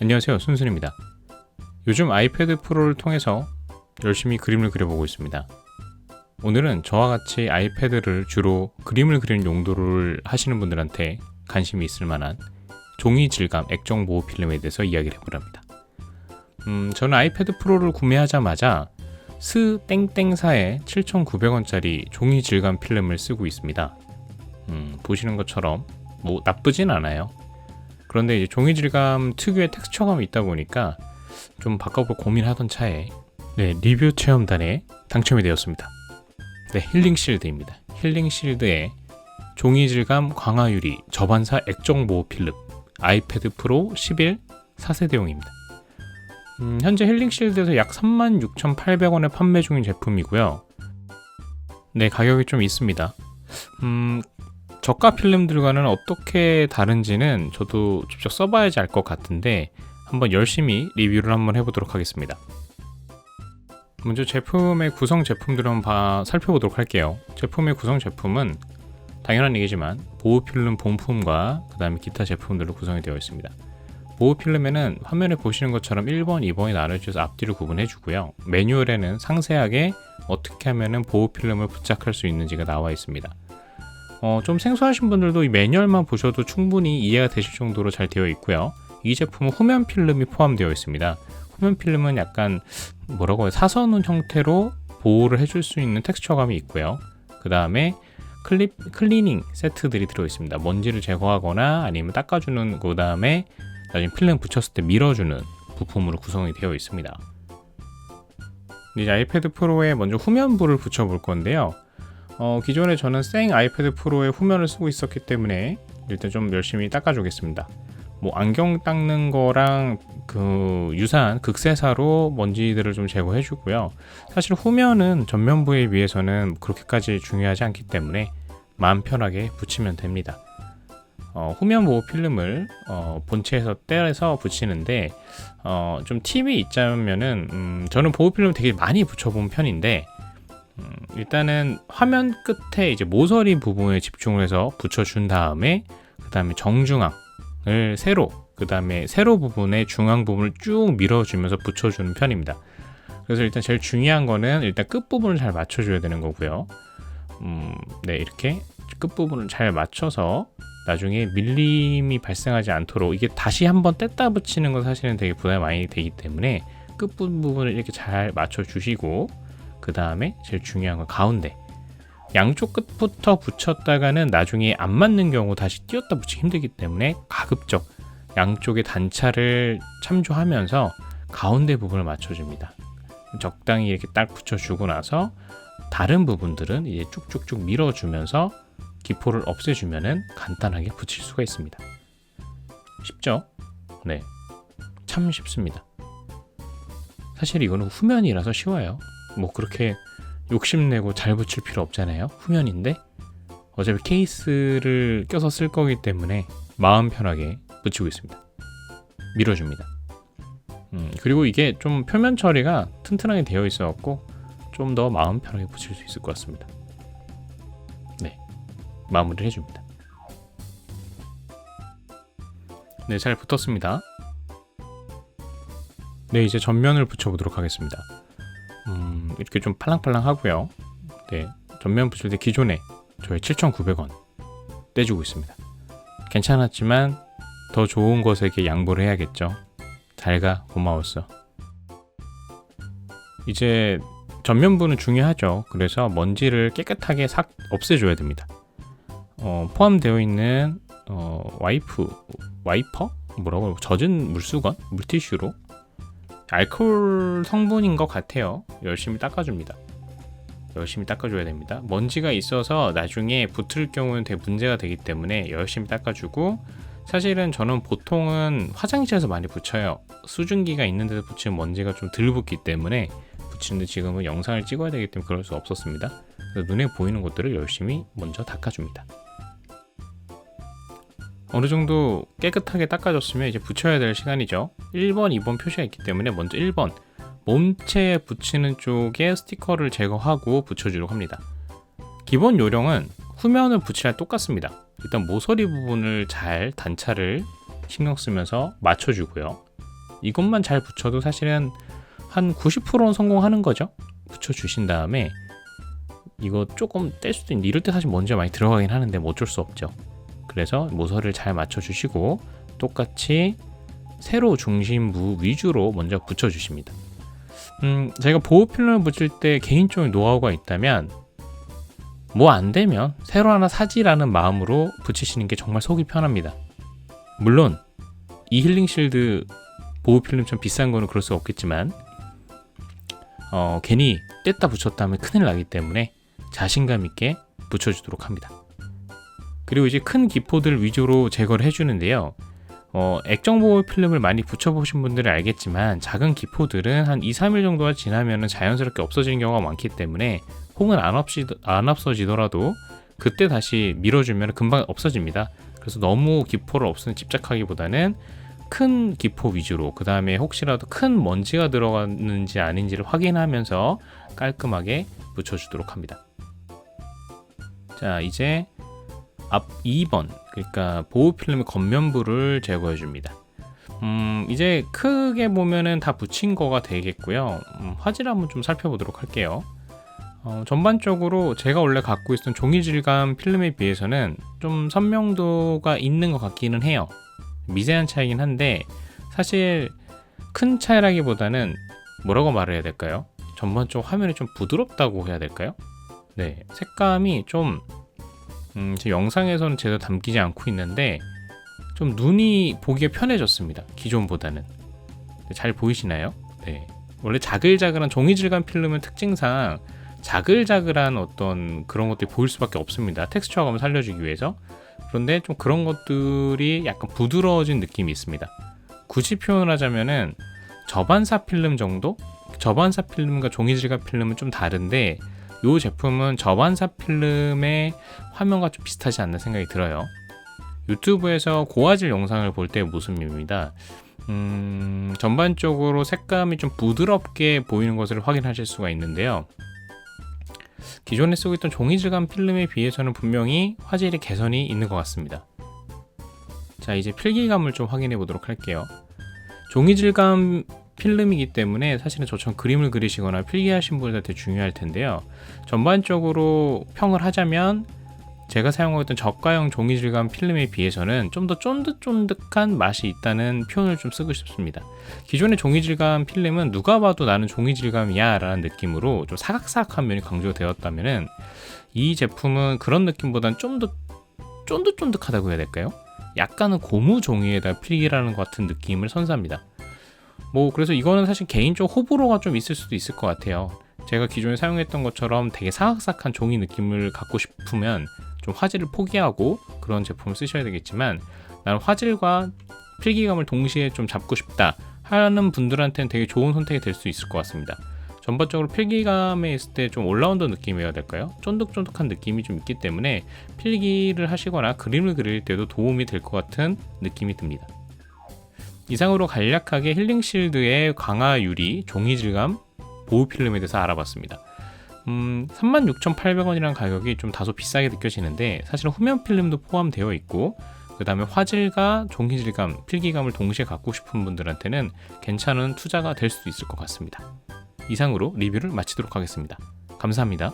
안녕하세요. 순순입니다. 요즘 아이패드 프로를 통해서 열심히 그림을 그려보고 있습니다. 오늘은 저와 같이 아이패드를 주로 그림을 그리는 용도를 하시는 분들한테 관심이 있을 만한 종이 질감 액정 보호 필름에 대해서 이야기를 해보랍니다. 음, 저는 아이패드 프로를 구매하자마자 스 땡땡사의 7,900원짜리 종이 질감 필름을 쓰고 있습니다 음, 보시는 것처럼 뭐 나쁘진 않아요 그런데 이제 종이 질감 특유의 텍스처감이 있다 보니까 좀 바꿔볼 고민하던 차에 네, 리뷰 체험단에 당첨이 되었습니다. 네, 힐링 실드입니다. 힐링 실드의 종이 질감 광화 유리 저반사 액정 보호 필름 아이패드 프로 11 4세대용입니다. 음, 현재 힐링 실드에서 약 36,800원에 판매 중인 제품이고요. 네, 가격이 좀 있습니다. 음, 저가 필름들과는 어떻게 다른지는 저도 직접 써봐야지 알 것 같은데 한번 열심히 리뷰를 한번 해보도록 하겠습니다. 먼저 제품의 구성 제품들을 한번 봐- 살펴보도록 할게요. 제품의 구성 제품은 당연한 얘기지만 보호 필름 본품과 그 다음에 기타 제품들로 구성이 되어 있습니다. 보호 필름에는 화면에 보시는 것처럼 1번, 2번이 나눠져서 앞뒤로 구분해 주고요. 매뉴얼에는 상세하게 어떻게 하면 보호 필름을 부착할 수 있는지가 나와 있습니다. 어, 좀 생소하신 분들도 이 매뉴얼만 보셔도 충분히 이해가 되실 정도로 잘 되어 있고요. 이 제품은 후면 필름이 포함되어 있습니다. 후면 필름은 약간 뭐라고 해요? 사선운 형태로 보호를 해줄 수 있는 텍스처감이 있고요. 그 다음에 클립 클리닝 세트들이 들어 있습니다. 먼지를 제거하거나 아니면 닦아주는 그 다음에 나중에 필름 붙였을 때 밀어주는 부품으로 구성이 되어 있습니다. 이제 아이패드 프로에 먼저 후면부를 붙여볼 건데요. 어, 기존에 저는 생 아이패드 프로의 후면을 쓰고 있었기 때문에 일단 좀 열심히 닦아주겠습니다. 뭐 안경 닦는 거랑 그 유사한 극세사로 먼지들을 좀 제거해 주고요. 사실 후면은 전면부에 비해서는 그렇게까지 중요하지 않기 때문에 마음 편하게 붙이면 됩니다. 어, 후면 보호 필름을 어, 본체에서 떼서 붙이는데 어, 좀 팁이 있자면은 음, 저는 보호 필름 되게 많이 붙여본 편인데 음, 일단은 화면 끝에 이제 모서리 부분에 집중을 해서 붙여준 다음에 그 다음에 정중앙을 세로 그 다음에 세로 부분의 중앙 부분을 쭉 밀어주면서 붙여주는 편입니다. 그래서 일단 제일 중요한 거는 일단 끝 부분을 잘 맞춰줘야 되는 거고요. 음, 네 이렇게 끝 부분을 잘 맞춰서 나중에 밀림이 발생하지 않도록 이게 다시 한번 뗐다 붙이는 건 사실은 되게 부담이 많이 되기 때문에 끝 부분을 이렇게 잘 맞춰 주시고 그 다음에 제일 중요한 건 가운데 양쪽 끝부터 붙였다가는 나중에 안 맞는 경우 다시 띄었다 붙이기 힘들기 때문에 가급적 양쪽의 단차를 참조하면서 가운데 부분을 맞춰줍니다. 적당히 이렇게 딱 붙여주고 나서 다른 부분들은 이제 쭉쭉쭉 밀어주면서 기포를 없애주면은 간단하게 붙일 수가 있습니다. 쉽죠? 네. 참 쉽습니다. 사실 이거는 후면이라서 쉬워요. 뭐 그렇게 욕심내고 잘 붙일 필요 없잖아요. 후면인데 어차피 케이스를 껴서 쓸 거기 때문에 마음 편하게 붙이고 있습니다. 밀어줍니다. 음, 그리고 이게 좀 표면 처리가 튼튼하게 되어 있어갖고 좀 더 마음 편하게 붙일 수 있을 것 같습니다. 네, 마무리를 해줍니다. 네, 잘 붙었습니다. 네, 이제 전면을 붙여보도록 하겠습니다. 음, 이렇게 좀 팔랑팔랑 하고요. 네, 전면 붙일 때 기존에 저희 7,900원 떼주고 있습니다. 괜찮았지만 더 좋은 것에게 양보를 해야겠죠. 잘가 고마웠어. 이제 전면부는 중요하죠. 그래서 먼지를 깨끗하게 싹 없애줘야 됩니다. 어, 포함되어 있는 어, 와이프 와이퍼 뭐라고? 젖은 물수건 물티슈로 알코올 성분인 것 같아요. 열심히 닦아줍니다. 열심히 닦아줘야 됩니다. 먼지가 있어서 나중에 붙을 경우는 되게 문제가 되기 때문에 열심히 닦아주고 사실은 저는 보통은 화장실에서 많이 붙여요. 수증기가 있는 데서 붙이면 먼지가 좀 덜 붙기 때문에 붙이는데 지금은 영상을 찍어야 되기 때문에 그럴 수 없었습니다. 눈에 보이는 곳들을 열심히 먼저 닦아줍니다. 어느 정도 깨끗하게 닦아줬으면 이제 붙여야 될 시간이죠. 1번, 2번 표시가 있기 때문에 먼저 1번 몸체에 붙이는 쪽에 스티커를 제거하고 붙여주려고 합니다. 기본 요령은 후면을 붙이랑 똑같습니다. 일단 모서리 부분을 잘 단차를 신경 쓰면서 맞춰주고요. 이것만 잘 붙여도 사실은 한 90%는 성공하는 거죠. 붙여주신 다음에 이거 조금 뗄 수도 있는데 이럴 때 사실 먼지가 많이 들어가긴 하는데 뭐 어쩔 수 없죠. 그래서 모서리를 잘 맞춰주시고 똑같이 세로 중심부 위주로 먼저 붙여주십니다. 음, 제가 보호 필름을 붙일 때 개인적인 노하우가 있다면 뭐 안 되면 새로 하나 사지라는 마음으로 붙이시는 게 정말 속이 편합니다. 물론 이 힐링 실드 보호 필름처럼 비싼 거는 그럴 수 없겠지만 어, 괜히 뗐다 붙였다 하면 큰일 나기 때문에 자신감 있게 붙여주도록 합니다. 그리고 이제 큰 기포들 위주로 제거를 해주는데요. 어, 액정 보호 필름을 많이 붙여보신 분들은 알겠지만 작은 기포들은 한 2, 3일 정도가 지나면 자연스럽게 없어지는 경우가 많기 때문에 혹은 안, 없이, 안 없어지더라도 그때 다시 밀어주면 금방 없어집니다. 그래서 너무 기포를 없애는 집착하기보다는 큰 기포 위주로 그 다음에 혹시라도 큰 먼지가 들어갔는지 아닌지를 확인하면서 깔끔하게 붙여주도록 합니다. 자 이제 앞 2번 그러니까 보호 필름의 겉면부를 제거해 줍니다. 음, 이제 크게 보면은 다 붙인 거가 되겠고요. 음, 화질 한번 좀 살펴보도록 할게요. 어, 전반적으로 제가 원래 갖고 있던 종이 질감 필름에 비해서는 좀 선명도가 있는 것 같기는 해요. 미세한 차이긴 한데 사실 큰 차이라기보다는 뭐라고 말을 해야 될까요? 전반적으로 화면이 좀 부드럽다고 해야 될까요? 네, 색감이 좀 음, 제 영상에서는 제대로 담기지 않고 있는데 좀 눈이 보기에 편해졌습니다. 기존보다는 잘 보이시나요? 네, 원래 자글자글한 종이 질감 필름의 특징상 자글자글한 어떤 그런 것들이 보일 수밖에 없습니다. 텍스처감을 살려주기 위해서. 그런데 좀 그런 것들이 약간 부드러워진 느낌이 있습니다. 굳이 표현하자면은 저반사 필름 정도? 저반사 필름과 종이 질감 필름은 좀 다른데 이 제품은 저반사 필름의 화면과 좀 비슷하지 않나 생각이 들어요. 유튜브에서 고화질 영상을 볼 때의 모습입니다. 음, 전반적으로 색감이 좀 부드럽게 보이는 것을 확인하실 수가 있는데요. 기존에 쓰고 있던 종이 질감 필름에 비해서는 분명히 화질의 개선이 있는 것 같습니다. 자, 이제 필기감을 좀 확인해 보도록 할게요. 종이 질감 필름이기 때문에 사실은 저처럼 그림을 그리시거나 필기하신 분들한테 중요할 텐데요. 전반적으로 평을 하자면 제가 사용하고 있던 저가형 종이 질감 필름에 비해서는 좀 더 쫀득쫀득한 맛이 있다는 표현을 좀 쓰고 싶습니다. 기존의 종이 질감 필름은 누가 봐도 나는 종이 질감이야 라는 느낌으로 좀 사각사각한 면이 강조되었다면은 이 제품은 그런 느낌보다는 좀더 쫀득쫀득하다고 해야 될까요? 약간은 고무 종이에다 필기라는 것 같은 느낌을 선사합니다. 뭐 그래서 이거는 사실 개인적 호불호가 좀 있을 수도 있을 것 같아요. 제가 기존에 사용했던 것처럼 되게 사각사각한 종이 느낌을 갖고 싶으면 좀 화질을 포기하고 그런 제품을 쓰셔야 되겠지만 나는 화질과 필기감을 동시에 좀 잡고 싶다 하는 분들한테는 되게 좋은 선택이 될 수 있을 것 같습니다. 전반적으로 필기감에 있을 때 좀 올라운더 느낌이어야 될까요? 쫀득쫀득한 느낌이 좀 있기 때문에 필기를 하시거나 그림을 그릴 때도 도움이 될 것 같은 느낌이 듭니다. 이상으로 간략하게 힐링실드의 강화 유리 종이 질감 보호 필름에 대해서 알아봤습니다. 음, 36,800원이라는 가격이 좀 다소 비싸게 느껴지는데 사실은 후면 필름도 포함되어 있고 그 다음에 화질과 종이 질감, 필기감을 동시에 갖고 싶은 분들한테는 괜찮은 투자가 될 수도 있을 것 같습니다. 이상으로 리뷰를 마치도록 하겠습니다. 감사합니다.